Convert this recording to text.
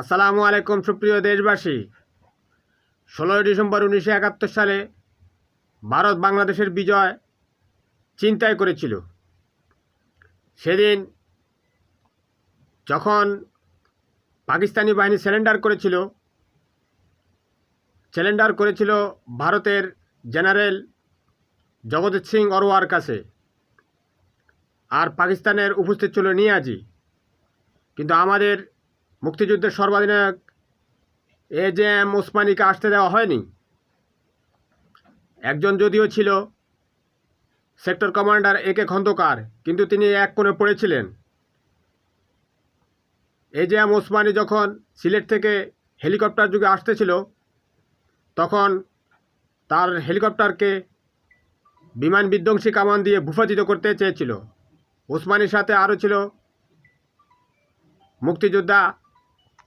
আসসালামু আলাইকুম, সুপ্রিয় দেশবাসী। ষোলোই ডিসেম্বর উনিশশো একাত্তর সালে ভারত বাংলাদেশের বিজয় চিন্তাই করেছিল। সেদিন যখন পাকিস্তানি বাহিনী স্যালেন্ডার করেছিল স্যালেন্ডার করেছিল ভারতের জেনারেল জগদীশ সিং অরওয়ার কাছে আর পাকিস্তানের উপস্থিত ছিল নিয়াজি। কিন্তু আমাদের মুক্তিযুদ্ধের সর্বাধিনায়ক এ জে এম ওসমানীকে আসতে দেওয়া হয়নি। একজন যদিও ছিল sector commander A K Khandakar, কিন্তু তিনি এক কোণে পড়েছিলেন। এ জে এম ওসমানী যখন সিলেট থেকে হেলিকপ্টার যুগে আসতেছিল, তখন তার হেলিকপ্টারকে বিমান বিধ্বংসী কামান দিয়ে ভূপাতিত করতে চেয়েছিল। ওসমানীর সাথে আরও ছিল মুক্তিযোদ্ধা